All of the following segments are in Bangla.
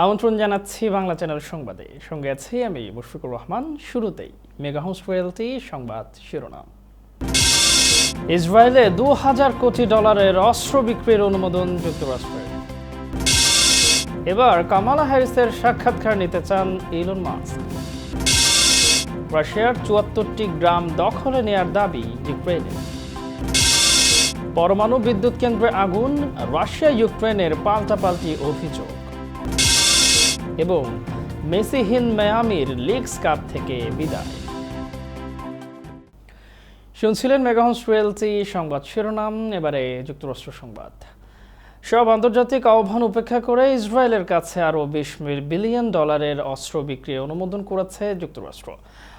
আমন্ত্রণ জানাচ্ছি বাংলা চ্যানেল সংবাদে। সঙ্গে আছি আমি মুশফিকুর রহমান। শুরুতেই মেগাহাউস রয়্যালটি সংবাদ শিরোনাম। ইসরায়েলে দু হাজার কোটি ডলারের অস্ত্র বিক্রির অনুমোদন যুক্তরাষ্ট্রের এবার কামালা হ্যারিসের সাক্ষাৎকার নিতে চান ইলন মাস্ক। রাশিয়ার চুয়াত্তরটি গ্রাম দখলে নেয়ার দাবি ইউক্রেনের পরমাণু বিদ্যুৎ কেন্দ্রে আগুন রাশিয়া ইউক্রেনের পাল্টাপাল্টি অভিযোগ। এবং মেসিহীন মায়ামির লিগস কাপ থেকে বিদায়। শুনছিলেন মেগাহন্স রিয়েলটি সংবাদ শিরোনাম, এবারে যুক্তরাষ্ট্র সংবাদ। সব আন্তর্জাতিক আহ্বান উপেক্ষা করে ইসরায়েলের কাছে আরও বিশ বিলিয়ন ডলারের অস্ত্র বিক্রির অনুমোদন করেছে যুক্তরাষ্ট্র।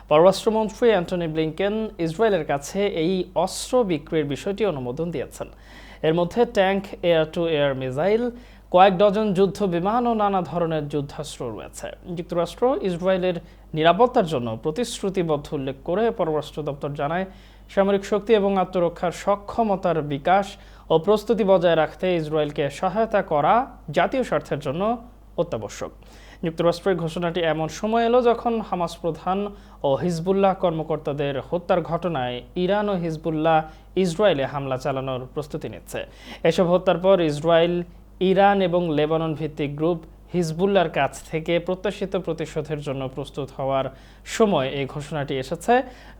পররাষ্ট্রমন্ত্রী অ্যান্টনি ব্লিংকেন ইসরায়েলের কাছে এই অস্ত্র বিক্রির বিষয়টি অনুমোদন দিয়েছেন। এর মধ্যে tank, air to air missile কয়েক ডজন যুদ্ধ বিমান ও নানা ধরনের যুদ্ধাস্ত্র রয়েছে। যুক্তরাষ্ট্র ইসরায়েলের নিরাপত্তার জন্য প্রতিশ্রুতিবদ্ধ উল্লেখ করে পররাষ্ট্র দপ্তর জানায়, সামরিক শক্তি এবং আত্মরক্ষার সক্ষমতার বিকাশ ও প্রস্তুতি বজায় রাখতে ইসরায়েলকে সহায়তা করা জাতীয় স্বার্থের জন্য অত্যাবশ্যক। যুক্তরাষ্ট্রের ঘোষণাটি এমন সময় এলো যখন হামাস প্রধান ও হিজবুল্লাহ কর্মকর্তাদের হত্যার ঘটনায় ইরান ও হিজবুল্লাহ ইসরায়েলে হামলা চালানোর প্রস্তুতি নিচ্ছে। এসব হত্যার পর ইসরায়েল ইরান এবং লেবানন ভিত্তিক গ্রুপ হিজবুল্লার কাছ থেকে প্রত্যাশিত প্রতিশোধের জন্য প্রস্তুত হওয়ার সময় এই ঘোষণাটি এসেছে,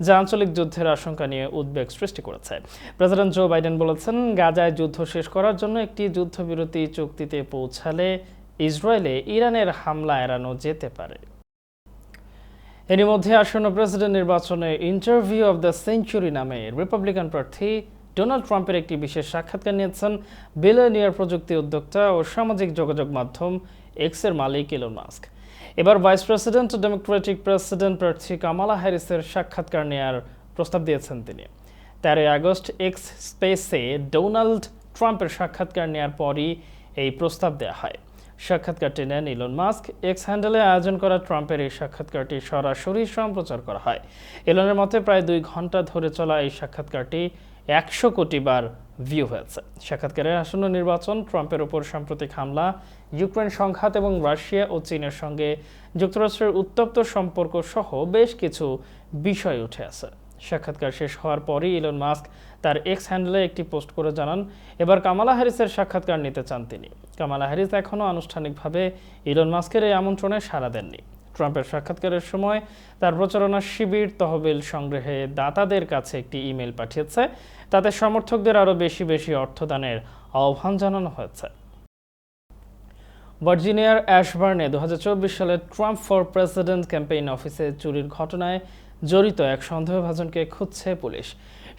যা আঞ্চলিক যুদ্ধের আশঙ্কা নিয়ে উদ্বেগ সৃষ্টি করেছে। প্রেসিডেন্ট জো বাইডেন বলেছেন, গাজায় যুদ্ধ শেষ করার জন্য একটি যুদ্ধবিরতি চুক্তিতে পৌঁছালে ইসরায়েলে ইরানের হামলা এড়ানো যেতে পারে। এরই মধ্যে আসন্ন প্রেসিডেন্ট নির্বাচনে ইন্টারভিউ অব দ্য সেঞ্চুরি নামে রিপাবলিকান প্রার্থী ডোনাল্ড ট্রাম্পের একটি বিশেষ সাক্ষাৎকার নিয়েছেন বিলিয়নিয়ার প্রযুক্তি উদ্যোক্তা ও সামাজিক যোগাযোগ মাধ্যম এক্সের মালিক ইলন মাস্ক। এবার ভাইস প্রেসিডেন্ট, ডেমোক্রেটিক প্রেসিডেন্ট প্রার্থী কামালা হ্যারিসের সাক্ষাৎকার নেয়ার প্রস্তাব দিয়েছেন তিনি। তেরোই আগস্ট এক্স স্পেসে ডোনাল্ড ট্রাম্পের সাক্ষাৎকার নেয়ার পরই এই প্রস্তাব দেওয়া হয়। সাক্ষাৎকারটি নেন ইলন মাস্ক। এক্স হ্যান্ডেলে আয়োজন করা ট্রাম্পের এই সাক্ষাৎকারটি সরাসরি সম্প্রচার করা হয়। ইলনের মতে, প্রায় দুই ঘণ্টা ধরে চলা এই সাক্ষাৎকারটি একশো কোটি বার ভিউ হয়েছে। সাক্ষাৎকারের আসন্ন নির্বাচন, ট্রাম্পের ওপর সাম্প্রতিক হামলা, ইউক্রেন সংঘাত এবং রাশিয়া ও চীনের সঙ্গে যুক্তরাষ্ট্রের উত্তপ্ত সম্পর্ক সহ বেশ কিছু বিষয় উঠে আছে। সাক্ষাৎকার শেষ হওয়ার পরই ইলন মাস্ক তার এক্স হ্যান্ডেলে একটি পোস্ট করে জানান, এবার কামালা হ্যারিসের সাক্ষাৎকার নিতে চান তিনি। কামালা হ্যারিস এখনও আনুষ্ঠানিকভাবে ইলন মাস্কের এই আমন্ত্রণে সাড়া দেননি। ট্রাম্পের সাক্ষাৎকারের সময় তার প্রচারণা শিবির তহবিল সংগ্রহে দাতাদের কাছে একটি ইমেল পাঠিয়েছে। তাতে সমর্থকদের আরও বেশি বেশি অর্থদানের আহ্বান জানানো হয়েছে। ভার্জিনিয়ার অ্যাশবার্নে দু সালে ট্রাম্প ফর প্রেসিডেন্ট ক্যাম্পেইন অফিসে চুরির ঘটনায় জড়িত এক সন্দেহভাজনকে খুঁজছে পুলিশ।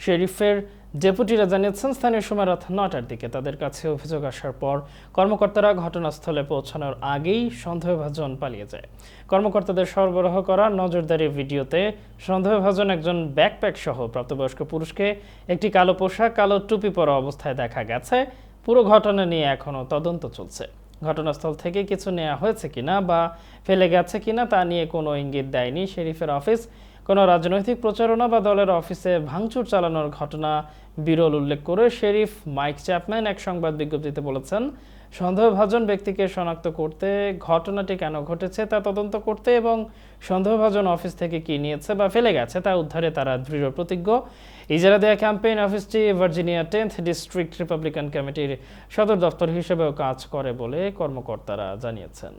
শেরিফের ডেপুটিরা জানিয়েছেন, স্থানীয় সময় রাত নটার দিকে তাদের কাছে অভিযোগ আসার পর কর্মকর্তারা ঘটনাস্থলে পৌঁছানোর আগেই সন্দেহভাজন পালিয়ে যায়। কর্মকর্তাদের সরবরাহ করা নজরদারি ভিডিওতে সন্দেহভাজন একজন ব্যাকপ্যাক সহ প্রাপ্তবয়স্ক পুরুষকে একটি কালো পোশাক, কালো টুপি পরা অবস্থায় দেখা গেছে। পুরো ঘটনা নিয়ে এখনও তদন্ত চলছে। ঘটনাস্থল থেকে কিছু নেওয়া হয়েছে কিনা বা ফেলে গেছে কিনা তা নিয়ে কোনো ইঙ্গিত দেয়নি। শেরিফের অফিস কোনো রাজনৈতিক প্রচারণা বা দলের অফিসে ভাঙচুর চালানোর ঘটনা বিরল উল্লেখ করে শেরিফ মাইক চ্যাপম্যান এক সংবাদ বিজ্ঞপ্তিতে বলেছেন, সন্দেহভাজন ব্যক্তিকে শনাক্ত করতে ঘটনাটি কেন ঘটেছে তা তদন্ত করতে এবং সন্দেহভাজন অফিস থেকে কি নিয়েছে বা ফেলে গেছে তা উদ্ধারে তারা দৃঢ় প্রতিজ্ঞ। ইজারা দেয়া ক্যাম্পেইন অফিসটি ভার্জিনিয়া টেন্থ ডিস্ট্রিক্ট রিপাবলিকান কমিটির সদর দপ্তর হিসেবেও কাজ করে বলে কর্মকর্তারা জানিয়েছেন।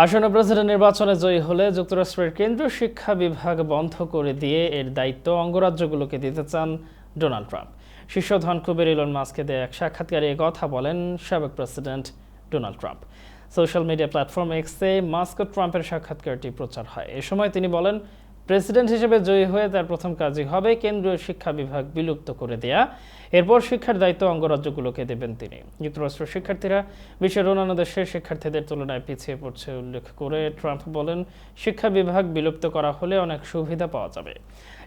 আসন্ন প্রেসিডেন্ট নির্বাচনে জয়ী হলে যুক্তরাষ্ট্রের কেন্দ্রীয় শিক্ষা বিভাগ বন্ধ করে দিয়ে এর দায়িত্ব অঙ্গরাজ্যগুলোকে দিতে চান ডোনাল্ড ট্রাম্প। শীর্ষ ধনকুবের ইলন মাস্কে দেয়া এক সাক্ষাৎকারে কথা বলেন সাবেক president Donald Trump. Social media platform এক্সে মাস্ক ট্রাম্পের সাক্ষাৎকারটি প্রচার হয়। এ সময় তিনি বলেন প্রেসিডেন্ট হিসেবে জয়ী হয়ে তার প্রথম কাজই হবে কেন্দ্রীয় শিক্ষা বিভাগ বিলুপ্ত করে দেয়া। এরপর শিক্ষার দায়িত্ব অঙ্গরাজ্যগুলোকে দেবেন তিনি। যুক্তরাষ্ট্রের শিক্ষার্থীরা বিশ্বের অন্যান্য দেশের শিক্ষার্থীদের তুলনায় পিছিয়ে পড়ছে উল্লেখ করে ট্রাম্প বলেন, শিক্ষা বিভাগ বিলুপ্ত করা হলে অনেক সুবিধা পাওয়া যাবে।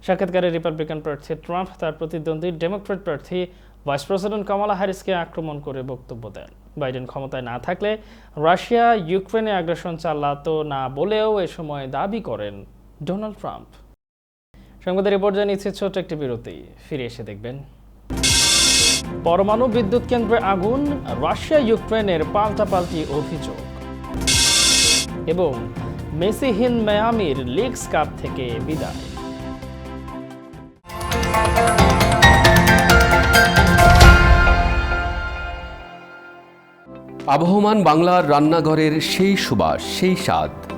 সাক্ষাৎকারে রিপাবলিকান প্রার্থী ট্রাম্প তার প্রতিদ্বন্দ্বী ডেমোক্রেট প্রার্থী ভাইস প্রেসিডেন্ট কামালা হ্যারিসকে আক্রমণ করে বক্তব্য দেন। বাইডেন ক্ষমতায় না থাকলে রাশিয়া ইউক্রেনে আগ্রাসন চালাতো না বলেও এ সময় দাবি করেন ডোনাল্ড ট্রাম্প। সংবাদের এ পর্যায়ে নিচ্ছে ছোট একটি বিরতি। ফিরে এসে দেখবেন। পরমাণু বিদ্যুৎ কেন্দ্রে আগুন, রাশিয়া, ইউক্রেনের পাল্টাপাল্টি অভিযোগ। এবং মেসিহীন মেয়ামির লিগস কাপ থেকে বিদায়। আবহমান বাংলার রান্নাঘরের সেই সুবাস, সেই স্বাদ।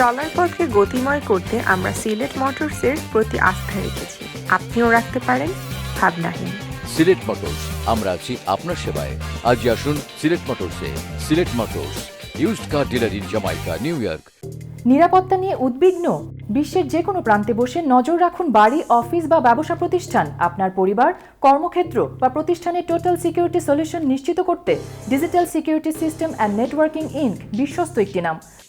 চলার পথকে গতিময় করতে আমরা সিলেট মোটরসের প্রতি আস্থা রেখেছি। আপনিও রাখতে পারেন ভাবনাহীন। সিলেট মোটরস আমরা আছি আপনার সেবায়। আজই আসুন Sylhet মোটরসে। Sylhet motors used car dealer in Jamaica New York নিরাপত্তা নিয়ে উদ্বিগ্ন? বিশ্বের যে কোনো প্রান্তে বসে নজর রাখুন বাড়ি অফিস বা ব্যবসা প্রতিষ্ঠান। আপনার পরিবার কর্মক্ষেত্র বা প্রতিষ্ঠানের টোটাল সিকিউরিটি সলিউশন নিশ্চিত করতে digital security system and networking inc বিশ্বস্ত একটি নাম।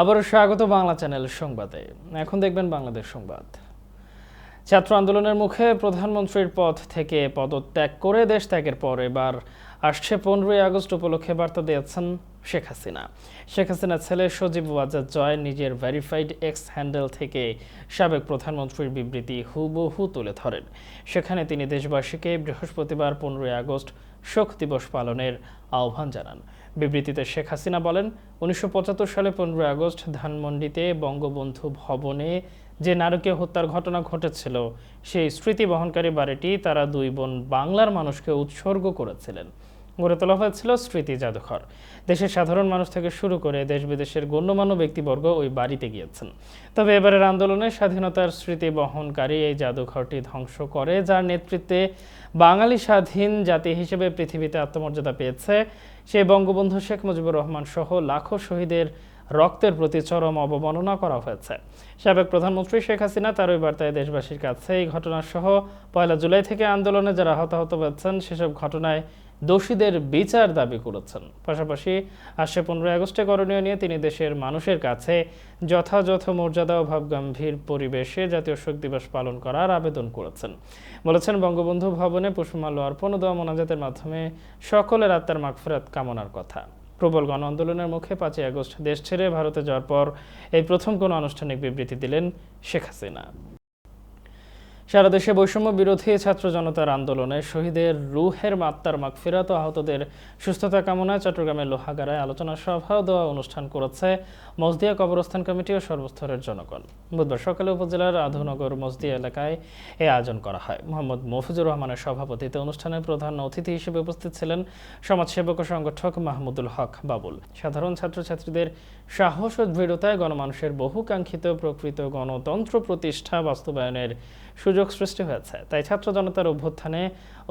আবারও স্বাগত বাংলা চ্যানেল সংবাদে। এখন দেখবেন বাংলাদেশ সংবাদ। ছাত্র আন্দোলনের মুখে প্রধানমন্ত্রীর পদ থেকে পদত্যাগ করে দেশ ত্যাগের পর এবার আসছে পনেরোই আগস্ট উপলক্ষে বার্তা দিয়েছেন শেখ হাসিনা। শেখ হাসিনার ছেলে সজীব ওয়াজাদ জয় নিজের ভেরিফাইড এক্স হ্যান্ডেল থেকে সাবেক প্রধানমন্ত্রীর বিবৃতি হুবহু তুলে ধরেন। সেখানে তিনি দেশবাসীকে বৃহস্পতিবার পনেরোই আগস্ট শোক দিবস পালনের আহ্বান জানান। বিবৃতিতে শেখ হাসিনা বলেন, উনিশশো পঁচাত্তর সালে পনেরোই আগস্ট ধানমন্ডিতে বঙ্গবন্ধু ভবনে যে নারকীয় হত্যার ঘটনা ঘটেছিল, সেই স্মৃতি বহনকারী বাড়িটি তারা দুই বোন বাংলার মানুষকে উৎসর্গ করেছিলেন। গড়ে তোলা হয়েছিল স্মৃতি জাদুঘর। দেশের সাধারণ মানুষ থেকে শুরু করে দেশ বিদেশের গণ্যমান্য ব্যক্তিবর্গ ওই বাড়িতে গিয়েছেন। তবে এবারের আন্দোলনে স্বাধীনতার স্মৃতি বহনকারী এই জাদুঘরটি ধ্বংস করে, যার নেতৃত্বে বাঙালি স্বাধীন জাতি হিসেবে পৃথিবীতে আত্মমর্যাদা পেয়েছে। সেই বঙ্গবন্ধু শেখ মুজিবুর রহমান সহ লাখো শহীদের রক্তের প্রতি চরম অবমাননা করা হয়েছে। সাবেক প্রধানমন্ত্রী শেখ হাসিনা তার ওই বার্তায় দেশবাসীর কাছে এই ঘটনা সহ পয়লা জুলাই থেকে আন্দোলনে যারা হতাহত হয়েছেন, সেসব ঘটনায় দোষীদের বিচার দাবি করেছেন। পাশাপাশি আসছে পনেরোই আগস্টে করণীয় নিয়ে তিনি দেশের মানুষের কাছে যথাযথ মর্যাদা ও ভাবগম্ভীর পরিবেশে জাতীয় শোক দিবস পালন করার আবেদন করেছেন। বলেছেন, বঙ্গবন্ধু ভবনে পুষ্পমাল্য অর্পণ ও দোয়া মোনাজাতের মাধ্যমে সকলের আত্মার মাগফিরাত কামনার কথা। প্রবল গণ আন্দোলনের মুখে পাঁচই আগস্ট দেশ ছেড়ে ভারতে যাওয়ার পর এই প্রথম কোনো আনুষ্ঠানিক বিবৃতি দিলেন শেখ হাসিনা। সারা দেশে বৈষম্য বিরোধী ছাত্র জনতার আন্দোলনে শহীদের রুহের মাত্রার মাগফিরাত আহতদের সুস্থতা কামনায় চট্টগ্রামের লোহাগাড়ায় আলোচনা সভা দোয়া অনুষ্ঠান করেছে মজদিয়া কবরস্থান কমিটি ও সর্বস্তরের জনগণ। বুধবার সকালে উপজেলার আধুনগর মজদিয়া এলাকায় এ আয়োজন করা হয়। মোহাম্মদ মফিজুর রহমানের সভাপতিত্বে অনুষ্ঠানের প্রধান অতিথি হিসেবে উপস্থিত ছিলেন সমাজসেবক ও সংগঠক মাহমুদুল হক বাবুল। সাধারণ ছাত্রছাত্রীদের সাহস ও দৃঢ়তায় গণমানুষের বহুকাঙ্ক্ষিত প্রকৃত গণতন্ত্র প্রতিষ্ঠা বাস্তবায়নের সুযোগ সুযোগ সৃষ্টি হয়েছে। তাই ছাত্র জনতার অভ্যুত্থানে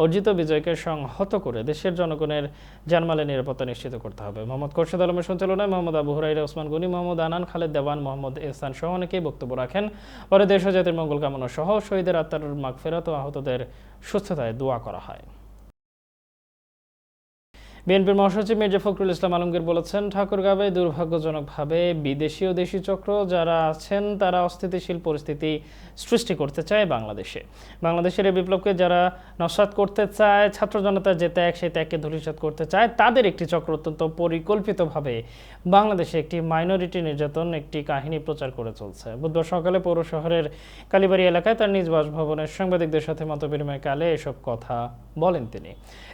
অর্জিত বিজয়কে সংহত করে দেশের জনগণের জানমালের নিরাপত্তা নিশ্চিত করতে হবে। মোহাম্মদ খোরশেদ আলমের সঞ্চালনায় মোহাম্মদ আবু হুরাইরা ওসমান গনি, মোহাম্মদ আনান, খালেদ দেওয়ান, মোহাম্মদ এহসান সহ অনেকেই বক্তব্য রাখেন। পরে দেশ ও জাতির মঙ্গল কামনা সহ শহীদের আত্মার মাগফেরাত ও আহতদের সুস্থতায় দোয়া করা হয়। বিএনপির মহাসচিব মির্জা ফখরুল ইসলাম আলমগীর বলেছেন ঠাকুরগাঁবে দুর্ভাগ্যজনকভাবে বিদেশি ও দেশি চক্র যারা আছেন, তারা অস্থিতিশীল পরিস্থিতি সৃষ্টি করতে চায় বাংলাদেশে। বাংলাদেশের এই বিপ্লবকে যারা নস্বাত করতে চায়, ছাত্র জনতার যে ত্যাগ, সেই ত্যাগকে ধূলিসাৎ করতে চায়, তাদের একটি চক্র অত্যন্ত পরিকল্পিতভাবে বাংলাদেশে একটি মাইনরিটি নির্যাতন, একটি কাহিনী প্রচার করে চলছে। বুধবার সকালে পৌর শহরের কালীবাড়ি এলাকায় তার নিজ বাসভবনের সাংবাদিকদের সাথে মতবিনিময়কালে এসব কথা বলেন তিনি।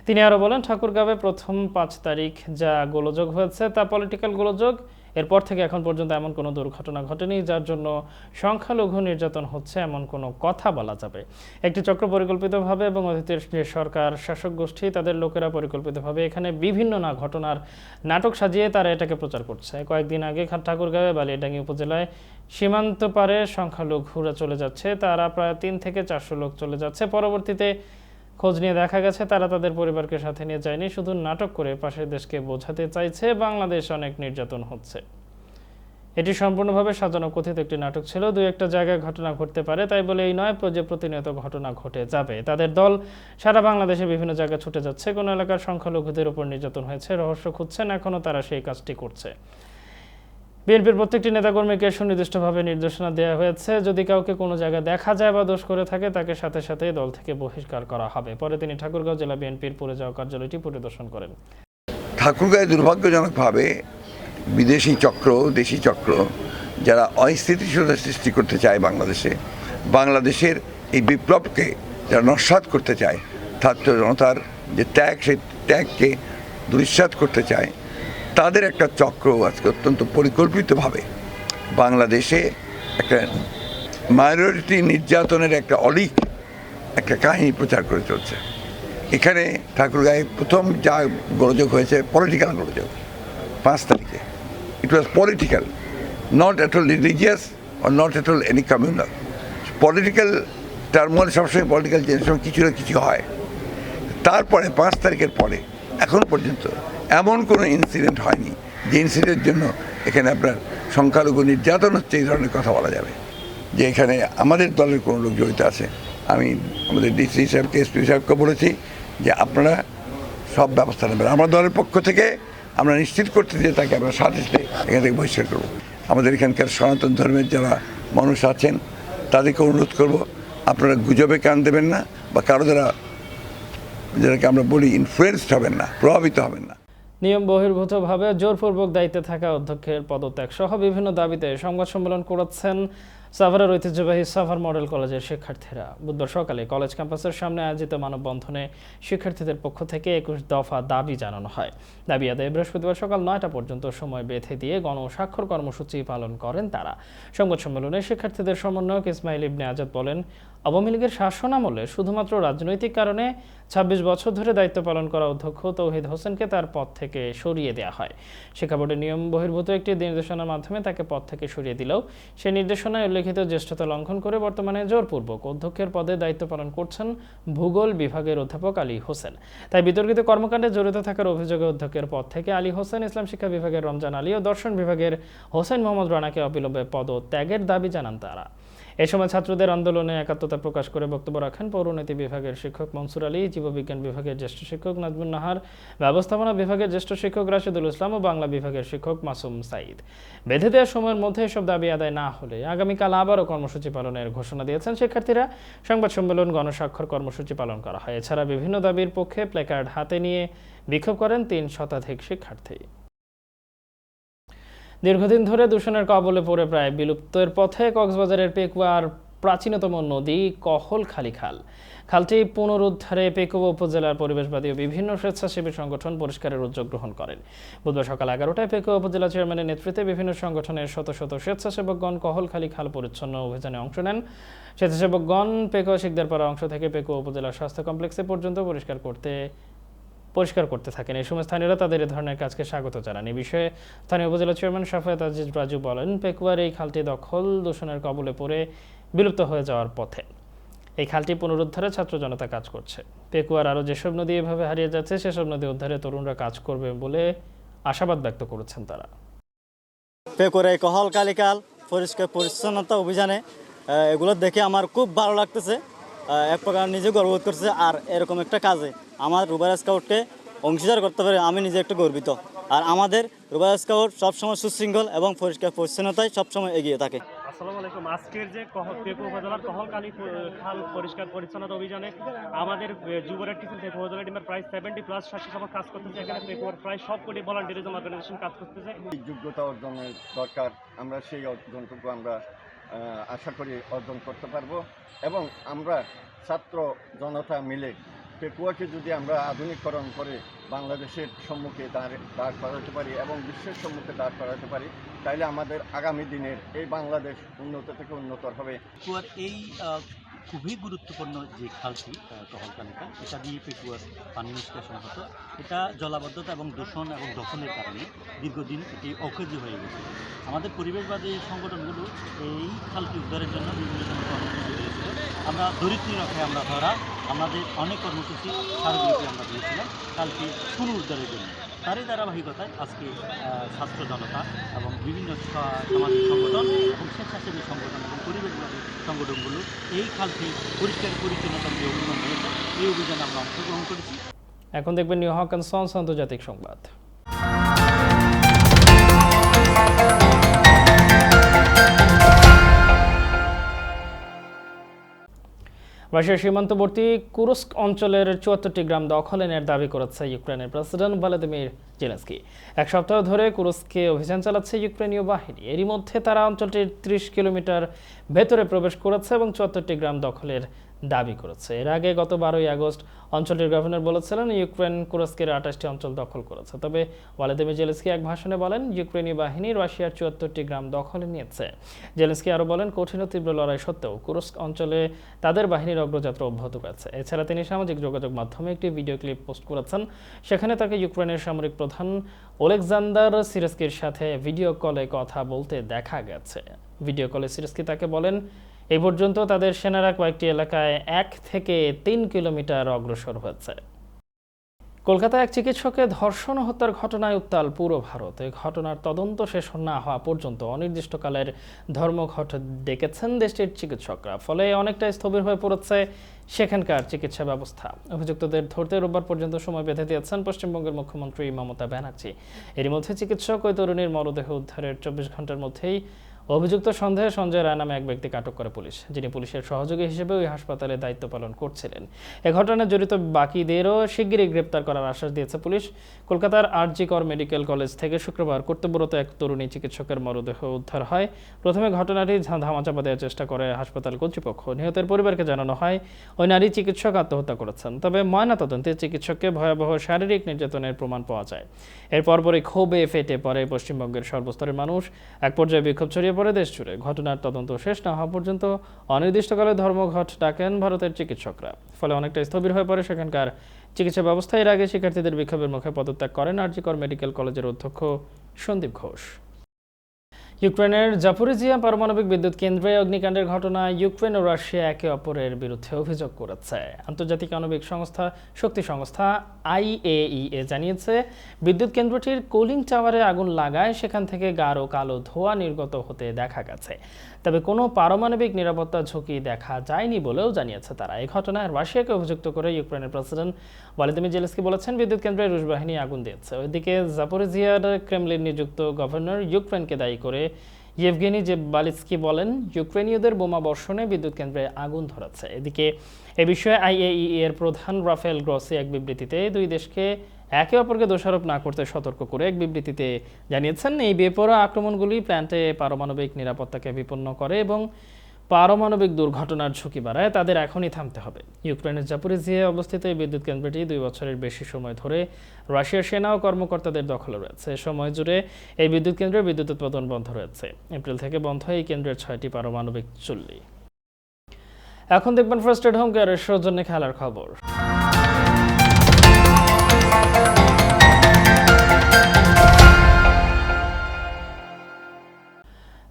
তিনি আরও বলেন ঠাকুরগাঁবে প্রথম পাঁচ তারিখ যা গোলযোগ হয়েছে তা পলিটিক্যাল গোলযোগ। এরপর থেকে এখন পর্যন্ত এমন কোনো দুর্ঘটনা ঘটেনি, যার জন্য সংখ্যালঘু নির্যাতন হচ্ছে এমন কোনো কথা বলা যাবে। একটি চক্র পরিকল্পিতভাবে এবং অতীতের যে সরকার, শাসক গোষ্ঠী, তাদের লোকেরা পরিকল্পিতভাবে এখানে বিভিন্ন না ঘটনার নাটক সাজিয়ে তারা এটাকে প্রচার করছে। কয়েকদিন আগে ঠাকুরগাঁও বালিয়াডাঙ্গি উপজেলায় সীমান্ত পারে সংখ্যালঘুরা চলে যাচ্ছে। তারা প্রায় তিন থেকে চারশো লোক চলে যাচ্ছে। পরবর্তীতে খোঁজ নিয়ে দেখা গেছে তারা তাদের পরিবারকে সাথে নিয়ে যায়নি, শুধু নাটক করে পাশের দেশকে বোঝাতে চাইছে, বাংলাদেশ অনেক নির্যাতন হচ্ছে। এটি সম্পূর্ণভাবে সাজানো কথিত একটি নাটক ছিল, দুই একটা জায়গায় ঘটনা ঘটতে পারে, তাই বলে এই নয় যে প্রতিনিয়ত ঘটনা ঘটে যাবে। তাদের দল সারা বাংলাদেশে বিভিন্ন জায়গায় ছুটে যাচ্ছে, কোনো এলাকার সংখ্যালঘুদের উপর নির্যাতন হয়েছে, রহস্য খুঁজছেন, এখনও তারা সেই কাজটি করছে। বিএনপির প্রত্যেকটি নেতাকর্মীকে সুনির্দিষ্টভাবে নির্দেশনা দেওয়া হয়েছে। যদি কাউকে কোনো জায়গায় দেখা যায় বা দোষ করে থাকে, তাকে সাথে সাথে দল থেকে বহিষ্কার করা হবে। পরে তিনি ঠাকুরগাঁও জেলা বিএনপির পড়ে যাওয়া কার্যালয়টি পরিদর্শন করেন। ঠাকুরগাঁয় দুর্ভাগ্যজনকভাবে বিদেশি চক্র, দেশি চক্র, যারা অস্থিতিশীলতা সৃষ্টি করতে চায় বাংলাদেশে, বাংলাদেশের এই বিপ্লবকে যারা নস্বাত করতে চায়, ছাত্র জনতার যে ত্যাগ, সেই ত্যাগকে দুঃসাত করতে চায় তাদের একটা চক্র আজকে অত্যন্ত পরিকল্পিতভাবে বাংলাদেশে একটা মাইনরিটি নির্যাতনের একটা অলিক একটা কাহিনী প্রচার করে চলছে। এখানে ঠাকুরগাঁয়ে প্রথম যা গোলযোগ হয়েছে পলিটিক্যাল গোলযোগ। পাঁচ তারিখে। It was political not at all religious or not at all any communal political turmoil সবসময় পলিটিক্যাল সময় কিছু না কিছু হয়। তারপরে পাঁচ তারিখের পরে, এখন পর্যন্ত এমন কোনো ইনসিডেন্ট হয়নি। যে ইনসিডেন্টের জন্য এখানে আপনার সংখ্যালঘু নির্যাতন হচ্ছে, এই ধরনের কথা বলা যাবে। যে এখানে আমাদের দলের কোনো লোক জড়িত আছে। আমি আমাদের ডিসি সাহেবকে এসপি সাহেবকে বলেছি যে আপনারা সব ব্যবস্থা নেবেন। আমার দলের পক্ষ থেকে আমরা নিশ্চিত করতে যে তাকে আমরা সাথে এখান থেকে বহিষ্কার করব। আমাদের এখানকার সনাতন ধর্মের যারা মানুষ আছেন, তাদেরকে অনুরোধ করব, আপনারা গুজবে কান দেবেন না বা কারও দ্বারা যেটাকে আমরা বলি ইনফ্লুয়েসড হবেন না, প্রভাবিত হবেন না। নিয়ম বহির্ভূতভাবে জোরপূর্বক দায়িত্বে থাকা অধ্যক্ষের পদত্যাগ সহ বিভিন্ন দাবিতে সংবাদ সম্মেলন করেছেন সাভারের ঐতিহ্যবাহী সাভার মডেল কলেজের শিক্ষার্থীরা। বুধবার সকালে কলেজ ক্যাম্পাসের সামনে আয়োজিত মানববন্ধনে শিক্ষার্থীদের পক্ষ থেকে একুশ দফা দাবি জানানো হয়। দাবি আদায় বৃহস্পতিবার সকাল নয়টা পর্যন্ত সময় বেঁধে দিয়ে গণস্বাক্ষর কর্মসূচি পালন করেন তারা। সংবাদ সম্মেলনে শিক্ষার্থীদের সমন্বয়ক ইসমাইল ইবনে আজাদ বলেন আওয়ামী লীগের শাসন আমলে শুধুমাত্র রাজনৈতিক কারণে ২৬ বছর ধরে দায়িত্ব পালন করা অধ্যক্ষ তৌহিদ হোসেনকে তার পদ থেকে সরিয়ে দেওয়া হয়। শিক্ষা বোর্ডের নিয়ম বহির্ভূত একটি নির্দেশনার মাধ্যমে তাকে পদ থেকে সরিয়ে দিলেও সেই নির্দেশনায় উল্লেখিত জ্যেষ্ঠতা লঙ্ঘন করে বর্তমানে জোরপূর্বক অধ্যক্ষের পদে দায়িত্ব পালন করছেন ভূগোল বিভাগের অধ্যাপক আলী হোসেন। তাই বিতর্কিত কর্মকাণ্ডে জড়িত থাকার অভিযোগে অধ্যক্ষের পদ থেকে আলী হোসেন ইসলাম শিক্ষা বিভাগের রমজান আলী ও দর্শন বিভাগের হোসেন মোহাম্মদ রানাকে অবিলম্বে পদ ত্যাগের দাবি জানান তারা। এ সময় ছাত্রদের আন্দোলনে একাত্মতা প্রকাশ করে বক্তব্য রাখেন পৌরনীতি বিভাগের শিক্ষক মনসুর আলী, জীববিজ্ঞান বিভাগের জ্যেষ্ঠ শিক্ষক নাজমুন নাহার, ব্যবস্থাপনা বিভাগের জ্যেষ্ঠ শিক্ষক রাশিদুল ইসলাম ও বাংলা বিভাগের শিক্ষক মাসুম সাইদ বেঁধে দেওয়ার সময়ের মধ্যে এসব দাবি আদায় না হলে আগামীকাল আবারও কর্মসূচি পালনের ঘোষণা দিয়েছেন শিক্ষার্থীরা। সংবাদ সম্মেলন গণস্বাক্ষর কর্মসূচি পালন করা হয়। এছাড়া বিভিন্ন দাবির পক্ষে প্ল্যাকার্ড হাতে নিয়ে বিক্ষোভ করেন তিন শতাধিক শিক্ষার্থী। দীর্ঘদিন ধরে দূষণের কবলে পড়ে প্রায় বিলুপ্তের পথে কক্সবাজারের পেকুয়ার প্রাচীনতম নদী কহলখালি খাল। খালটি পুনরুদ্ধারে পেকুয়া উপজেলার পরিবেশবাদী ও বিভিন্ন স্বেচ্ছাসেবী সংগঠন পরিষ্কারের উদ্যোগ গ্রহণ করেন। বুধবার সকাল এগারোটায় পেকুয়া উপজেলা চেয়ারম্যানের নেতৃত্বে বিভিন্ন সংগঠনের শত শত স্বেচ্ছাসেবকগণ কহলখালি খাল পরিচ্ছন্ন অভিযানে অংশ নেন। স্বেচ্ছাসেবকগণ পেকুয়া শিকদারপাড়া অংশ থেকে পেকুয়া উপজেলা স্বাস্থ্য কমপ্লেক্সে পর্যন্ত পরিষ্কার করতে পরিষ্কার করতে থাকেন। এই সময় স্থানীয়রা তাদের এ ধরনের কাজকে স্বাগত জানান। এই বিষয়ে স্থানীয় উপজেলা চেয়ারম্যান সাফায়াত আজিজ রাজু বলেন, পেকুয়ার এই খালটি দখল, দূষণের কবলে পড়ে, বিলুপ্ত হয়ে যাওয়ার পথে। এই খালটি পুনরুদ্ধারে ছাত্র জনতা কাজ করছে। পেকুয়ার আরও যেসব নদী এভাবে হারিয়ে যাচ্ছে, সেসব নদী উদ্ধারে তরুণরা কাজ করবে বলে আশাবাদ ব্যক্ত করেছেন তারা। পেকুয়ার এই কহল কালিকাল পরিষ্কার পরিচ্ছন্নতা অভিযানে এগুলো দেখে আমার খুব ভালো লাগতেছে। এক প্রকার নিজে গর্ববোধ করছে আর এরকম একটা কাজে আমার রুবাই স্কাউটকে অংশীদার করতে পারে আমি নিজে একটু গর্বিত। আর আমাদের রুবাই স্কাউট সবসময় সুশৃঙ্খল এবং পরিষ্কার পরিচ্ছন্নতায় সবসময় এগিয়ে থাকে। আসসালামু আলাইকুম। আজকের যে কহ- উপজেলার কহলকালী খাল পরিষ্কার পরিচ্ছন্নতা অভিযানে আমাদের এ, টিম পেকু উপজেলা টিমের প্রায় সেভেন্টি প্লাস কাজ করতেছে। এখানে প্রায় সবকটি ভলান্টিয়ারিজম অর্গানাইজেশন কাজ করতেছে। যোগ্যতা অর্জনের দরকার আমরা সেই অর্জনটুকু আমরা আশা করি অর্জন করতে পারব। এবং আমরা ছাত্র জনতা মিলে পেকুয়াকে যদি আমরা আধুনিকরণ করে বাংলাদেশের সম্মুখে দাঁড় দাঁড় করাতে পারি এবং বিশ্বের সম্মুখে দাঁড় করাতে পারি তাহলে আমাদের আগামী দিনের এই বাংলাদেশ উন্নত থেকে উন্নতর হবে। এই খুবই গুরুত্বপূর্ণ যে খালটি টহলকালিকা এটা দিয়ে পেকুয়ার পানি নিষ্কাশন হতো। এটা জলাবদ্ধতা এবং দূষণ এবং দখলের কারণে দীর্ঘদিন এটি অকেজো হয়ে গেছে। আমাদের পরিবেশবাদী সংগঠনগুলো এই খালটি উদ্ধারের জন্য বিভিন্ন কর্মসূচি দিয়েছিল। আমরা ধরিত্রী রক্ষে আমরা ধরা, আমাদের অনেক কর্মসূচি সারগুলিতে আমরা দিয়েছিলাম। খালটি পুনরুদ্ধারের জন্য। তারই ধারাবাহিকতায় আজকে স্বাস্থ্য ছাত্র জনতা এবং বিভিন্ন সামাজিক সংগঠন এবং স্বেচ্ছাসেবী সংগঠন এবং পরিবেশবাদী সংগঠনগুলো এই খালটি পরিষ্কার পরিচ্ছন্নতার যে অভিযান রয়েছে, এই অভিযানে আমরা অংশগ্রহণ করেছি। এখন দেখবেন নিউ হক অ্যান্ড সন্স আন্তর্জাতিক সংবাদ। রাশিয়ার সীমান্তবর্তী কুরস্ক অঞ্চলের চুয়াত্তরটি গ্রাম দখলে নেওয়ার দাবি করেছে ইউক্রেনের প্রেসিডেন্ট ভ্লাদিমির জেলেন্সকি। এক সপ্তাহ ধরে কুরস্কে অভিযান চালাচ্ছে ইউক্রেনীয় বাহিনী। এরই মধ্যে তারা অঞ্চলটির ত্রিশ কিলোমিটার ভেতরে প্রবেশ করেছে এবং চুয়াত্তরটি গ্রাম দখলের দাবি করেছে। এর আগে গত বারোই আগস্ট অঞ্চলটির গভর্নর বলেছিলেন, ইউক্রেন কুরস্কের আঠাশটি অঞ্চল দখল করেছে। তবে ভ্লাদিমির জেলেস্কি এক ভাষণে বলেন ইউক্রেনীয় বাহিনী রাশিয়ার চুয়াত্তরটি গ্রাম দখলে নিয়েছে। জেলেস্কি আরও বলেন, কঠিন তীব্র লড়াই সত্ত্বেও কুরস্ক অঞ্চলে তাদের বাহিনীর অগ্রযাত্রা অব্যাহত রয়েছে। এছাড়া তিনি সামাজিক যোগাযোগ মাধ্যমে একটি ভিডিও ক্লিপ পোস্ট করেছেন। সেখানে তাকে ইউক্রেনের সামরিক প্রধান ওলেকজান্ডার সিরেস্কির সাথে ভিডিও কলে কথা বলতে দেখা গেছে। ভিডিও কলে সিরেস্কি তাকে বলেন এই পর্যন্ত তাদের সেনারা কয়েকটি এলাকায় এক থেকে তিন কিলোমিটার অগ্রসর হয়েছে। কলকাতায় এক চিকিৎসকের ধর্ষণ হত্যার ঘটনায় উত্তাল পুরো ভারত। এই ঘটনার তদন্ত শেষ না হওয়া পর্যন্ত অনির্দিষ্টকালের ধর্মঘট ডেকেছেন দেশটির চিকিৎসকরা। ফলে অনেকটা স্থবির হয়ে পড়েছে সেখানকার চিকিৎসা ব্যবস্থা। অভিযুক্তদের ধরতে রোববার পর্যন্ত সময় বেঁধে দিয়েছেন পশ্চিমবঙ্গের মুখ্যমন্ত্রী মমতা ব্যানার্জি। এরই মধ্যে চিকিৎসক ওই তরুণীর মরদেহ উদ্ধারের চব্বিশ ঘণ্টার মধ্যেই অভিযুক্ত সন্দেহে সঞ্জয় রায় নামে এক ব্যক্তিকে আটক করে পুলিশ, যিনি পুলিশের সহযোগী হিসেবে ওই হাসপাতালে দায়িত্ব পালন করছিলেন। এ ঘটনায় জড়িত বাকিদেরও শিগগিরই গ্রেপ্তার করার আশ্বাস দিয়েছে পুলিশ। কলকাতার আরজি কর মেডিকেল কলেজ থেকে শুক্রবার কর্তব্যরত এক তরুণী চিকিৎসকের মরদেহ উদ্ধার হয়। প্রথমে ঘটনাটি ধামাচাপা দেওয়ার চেষ্টা করে হাসপাতাল কর্তৃপক্ষ। নিহতের পরিবারকে জানানো হয়, ওই নারী চিকিৎসক আত্মহত্যা করেছেন। তবে ময়নাতদন্তে চিকিৎসককে ভয়াবহ শারীরিক নির্যাতনের প্রমাণ পাওয়া যায়। এর পরপরই ক্ষোভে ফেটে পড়ে পশ্চিমবঙ্গের সর্বস্তরের মানুষ। এক পর্যায়ে বিক্ষোভ ছড়িয়ে পড়ে দেশ জুড়ে। ঘটনার তদন্ত শেষ না হওয়া পর্যন্ত অনির্দিষ্টকালে ধর্মঘট ডাকেন ভারতের চিকিৎসকরা। ফলে অনেকটা স্থবির হয়ে পড়ে সেখানকার চিকিৎসা ব্যবস্থা। এর আগে শিক্ষার্থীদের বিক্ষোভের মুখে পদত্যাগ করেন আরজিকর মেডিকেল কলেজের অধ্যক্ষ সন্দীপ ঘোষ। ইউক্রেনের জাপোরিজিয়া পারমাণবিক বিদ্যুৎ কেন্দ্রে অগ্নিকাণ্ডের ঘটনায় ইউক্রেন ও রাশিয়া একে অপরের বিরুদ্ধে অভিযোগ করেছে। আন্তর্জাতিক আণবিক সংস্থা শক্তি সংস্থা আইএইএ জানিয়েছে, বিদ্যুৎ কেন্দ্রটির কুলিং টাওয়ারে আগুন লাগায় সেখান থেকে গাঢ় কালো ধোঁয়া নির্গত হতে দেখা গেছে। তবে কোনো পারমাণবিক নিরাপত্তা ঝুঁকি দেখা যায়নি বলেও জানিয়েছে তারা। এই ঘটনায় রাশিয়াকে অভিযুক্ত করে ইউক্রেনের প্রেসিডেন্ট ভলাদিমির জেলেস্কি বলেছেন, বিদ্যুৎ কেন্দ্রে রুশ বাহিনী আগুন দিয়েছে। ওইদিকে জাপোরিজিয়ার ক্রেমলিন নিযুক্ত গভর্নর ইউক্রেনকে দায়ী করে ইয়েভগেনি যে বালিস্কি বলেন, ইউক্রেনীয়দের বোমা বর্ষণে বিদ্যুৎ কেন্দ্রে আগুন ধরাচ্ছে এদিকে এ বিষয়ে আইএই এর প্রধান রাফেল গ্রসি এক বিবৃতিতে দুই দেশকে একে অপরকে দোষারোপ না করতে সতর্ক করে এক বিবৃতিতে জানিয়েছেন, এই বেপরোয়া আক্রমণগুলি প্ল্যান্টে পারমাণবিক নিরাপত্তাকে বিপন্ন করে এবং পারমাণবিক দুর্ঘটনার ঝুঁকি বাড়ায়, তাদের এখনই থামতে হবে। ইউক্রেনের জাপুরিজিয়ায় অবস্থিত এই বিদ্যুৎ কেন্দ্রটি দুই বছরের বেশি সময় ধরে রাশিয়ার সেনা ও কর্মকর্তাদের দখলে রয়েছে। সময় জুড়ে এই বিদ্যুৎ কেন্দ্রে বিদ্যুৎ উৎপাদন বন্ধ রয়েছে। এপ্রিল থেকে বন্ধ হয় এই কেন্দ্রের ছয়টি পারমাণবিক চুল্লি। এখন দেখবেন ফার্স্ট এড হোম কেয়ারের সৌজন্যে খেলার খবর।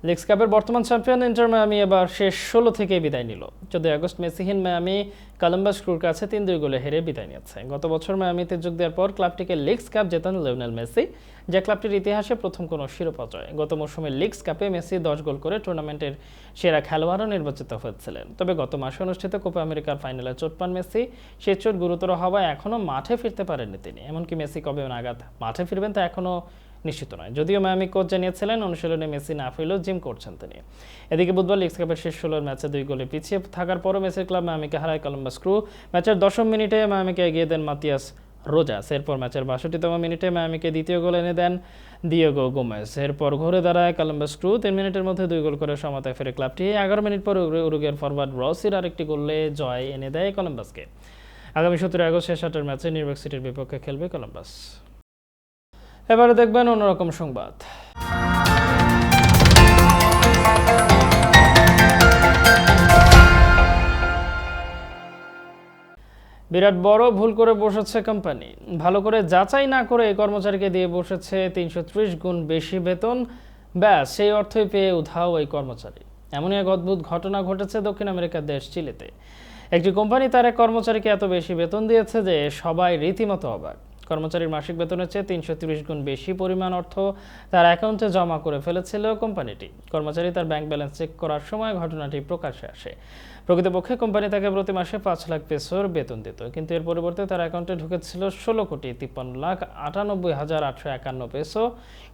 লিগস কাপের বর্তমান চ্যাম্পিয়ন ইন্টার মায়ামি এবার শেষ ষোলো থেকে বিদায় নিল। চোদ্দই আগস্ট মেসিহীন মায়ামি কলম্বাস ক্রুর কাছে তিন দুই গোলে হেরে বিদায় নিয়েছে। গত বছর মায়ামিতে যোগ দেওয়ার পর ক্লাবটিকে লিগস কাপ জেতান লিওনেল মেসি যা ক্লাবটির ইতিহাসে প্রথম কোনো শিরোপা জয়। গত মৌসুমে লিগস কাপে মেসি দশ গোল করে টুর্নামেন্টের সেরা খেলোয়াড়ও নির্বাচিত হয়েছিলেন। তবে গত মাসে অনুষ্ঠিত কোপা আমেরিকার ফাইনালে চোট পান মেসি সে চোট গুরুতর হওয়ায় এখনও মাঠে ফিরতে পারেননি তিনি। এমনকি মেসি কবে নাগাদ মাঠে ফিরবেন তা এখনও নিশ্চিত নয়। যদিও মায়ামি কোচ জানিয়েছিলেন, অনুশীলনে মেসি না ফিরলেও জিম করছেন তিনি। এদিকে বুধবার লিগস কাপের শেষ ষোলোর ম্যাচে দুই গোলে পিছিয়ে থাকার পরও মেসির ক্লাব মায়ামিকে হারায় কলম্বাস ক্রু। ম্যাচের দশম মিনিটে মায়ামিকে এগিয়ে দেন মাতিয়াস রোজাস। এরপর ম্যাচের বাষট্টিতম মিনিটে মায়ামিকে দ্বিতীয় গোল এনে দেন দিয়েগো গোমেজ এরপর ঘুরে দাঁড়ায় কলম্বাস ক্রু। তিন মিনিটের মধ্যে দুই গোল করে সমতায় ফেরে ক্লাবটি। এগারো মিনিট পর উরুগের ফরওয়ার্ড রসির আরেকটি গোলে জয় এনে দেয় কলম্বাসকে। আগামী সতেরো আগস্ট শেষ আটের ম্যাচে নিউইয়র্ক সিটির বিপক্ষে খেলবে কলম্বাস। এবারে দেখবেন অন্যরকম সংবাদ। বিরাট বড় ভুল করে বসেছে কোম্পানি। ভালো করে যাচাই না করে কর্মচারীকে দিয়ে বসেছে তিনশো ত্রিশ গুণ বেশি বেতন। ব্যাস, সেই অর্থই পেয়ে উধাও এই কর্মচারী। এমনই এক অদ্ভুত ঘটনা ঘটেছে দক্ষিণ আমেরিকার দেশ চিলিতে। একটি কোম্পানি তার এক কর্মচারীকে এত বেশি বেতন দিয়েছে যে সবাই রীতিমতো অবাক। কর্মচারীর মাসিক বেতনের চেয়ে তিনশো তিরিশ গুণ বেশি পরিমাণ অর্থ তার অ্যাকাউন্টে জমা করে ফেলেছিল কোম্পানিটি। কর্মচারী তার ব্যাংক ব্যালেন্স চেক করার সময় ঘটনাটি প্রকাশ্যে আসে। প্রকৃতপক্ষে কোম্পানি তাকে প্রতি মাসে পাঁচ লাখ পেসোর বেতন দিত, কিন্তু এর পরিবর্তে তার অ্যাকাউন্টে ঢুকেছিল ষোলো কোটি তিপ্পান্ন লাখ আটানব্বই হাজার আটশো একান্ন পেসো।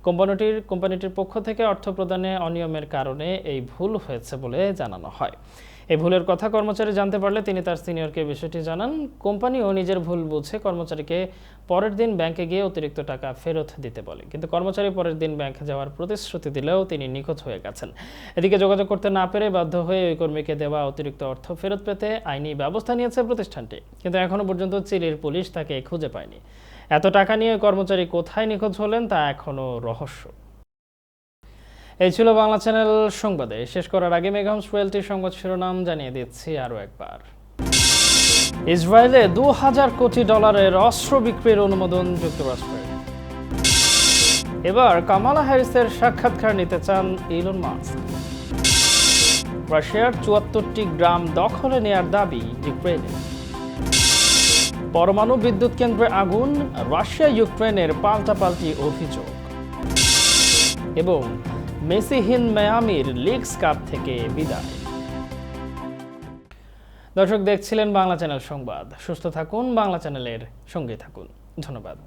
কোম্পানিটির কোম্পানিটির পক্ষ থেকে অর্থ প্রদানে অনিয়মের কারণে এই ভুল হয়েছে বলে জানানো হয়। এই ভুলের কথা কর্মচারী জানতে পারলে তিনি তার সিনিয়রকে বিষয়টি জানান। কোম্পানিও নিজের ভুল বুঝে কর্মচারীকে পরের দিন ব্যাংকে গিয়ে অতিরিক্ত টাকা ফেরত দিতে বলে। কিন্তু কর্মচারী পরের দিন ব্যাংকে যাওয়ার প্রতিশ্রুতি দিলেও তিনি নিখোঁজ হয়ে গেছেন। এদিকে যোগাযোগ করতে না পেরে বাধ্য হয়ে ওই কর্মীকে দেওয়া অতিরিক্ত অর্থ ফেরত পেতে আইনি ব্যবস্থা নিয়েছে প্রতিষ্ঠানটি। কিন্তু এখনও পর্যন্ত চিলির পুলিশ তাকে খুঁজে পায়নি। এত টাকা নিয়ে কর্মচারী কোথায় নিখোঁজ হলেন তা এখনও রহস্য। এই ছিল বাংলা চ্যানেল সংবাদে। শেষ করার আগে মেঘামস রয়্যালটির সংবাদ শিরোনাম জানিয়ে দিচ্ছি আরও একবার। ইসরায়েলে দু হাজার কোটি ডলারের অস্ত্র বিক্রির অনুমোদন যুক্তরাষ্ট্রের এবার কামালা হ্যারিসের সাক্ষাৎকার নিতে চান ইলন মাস্ক। রাশিয়ার চুয়াত্তরটি গ্রাম দখলে নেয়ার দাবি ইউক্রেনের। পরমাণু বিদ্যুৎ কেন্দ্রে আগুন রাশিয়া ইউক্রেনের পাল্টাপাল্টি অভিযোগ। এবং মেসিহীন মায়ামির লিগস কাপ থেকে বিদায়। দর্শক, দেখছিলেন বাংলা চ্যানেল সংবাদ। সুস্থ থাকুন, বাংলা চ্যানেলের সঙ্গে থাকুন। ধন্যবাদ।